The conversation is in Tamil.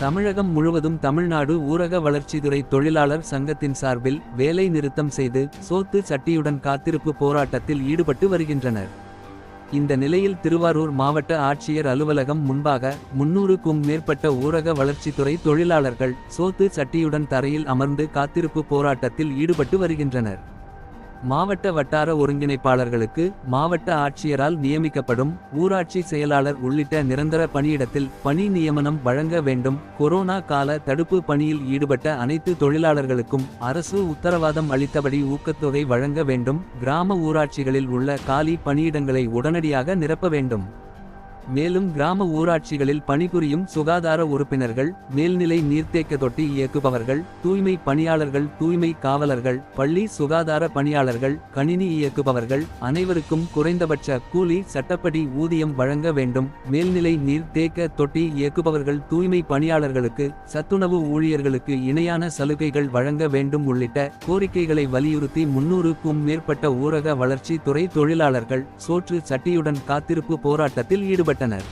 தமிழகம் முழுவதும் தமிழ்நாடு ஊரக வளர்ச்சித்துறை தொழிலாளர் சங்கத்தின் சார்பில் வேலை நிறுத்தம் செய்து சோத்து சட்டியுடன் காத்திருப்பு போராட்டத்தில் ஈடுபட்டு வருகின்றனர். இந்த நிலையில் திருவாரூர் மாவட்ட ஆட்சியர் அலுவலகம் முன்பாக முன்னூறுக்கும் மேற்பட்ட ஊரக வளர்ச்சித்துறை தொழிலாளர்கள் சோத்து சட்டியுடன் தரையில் அமர்ந்து காத்திருப்பு போராட்டத்தில் ஈடுபட்டு வருகின்றனர். மாவட்ட வட்டார ஒருங்கிணைப்பாளர்களுக்கு மாவட்ட ஆட்சியரால் நியமிக்கப்படும் ஊராட்சி செயலாளர் உள்ளிட்ட நிரந்தர பணியிடத்தில் பணி நியமனம் வழங்க வேண்டும். கொரோனா கால தடுப்பு பணியில் ஈடுபட்ட அனைத்து தொழிலாளர்களுக்கும் அரசு உத்தரவாதம் அளித்தபடி ஊக்கத்தொகை வழங்க வேண்டும். கிராம ஊராட்சிகளில் உள்ள காலி பணியிடங்களை உடனடியாக நிரப்ப வேண்டும். மேலும் கிராம ஊராட்சிகளில் பணிபுரியும் சுகாதார உறுப்பினர்கள் மேல்நிலை நீர்த்தேக்க தொட்டி இயக்குபவர்கள் தூய்மை பணியாளர்கள் தூய்மை காவலர்கள் பள்ளி சுகாதார பணியாளர்கள் கணினி இயக்குபவர்கள் அனைவருக்கும் குறைந்தபட்ச கூலி சட்டப்படி ஊதியம் வழங்க வேண்டும். மேல்நிலை நீர்த்தேக்க தொட்டி இயக்குபவர்கள் தூய்மை பணியாளர்களுக்கு சத்துணவு ஊழியர்களுக்கு இணையான சலுகைகள் வழங்க வேண்டும் உள்ளிட்ட கோரிக்கைகளை வலியுறுத்தி முன்னூறுக்கும் மேற்பட்ட ஊரக வளர்ச்சி துறை தொழிலாளர்கள் சோற்று சட்டியுடன் காத்திருப்பு போராட்டத்தில் ஈடுபட்டனர். மாட்டனர்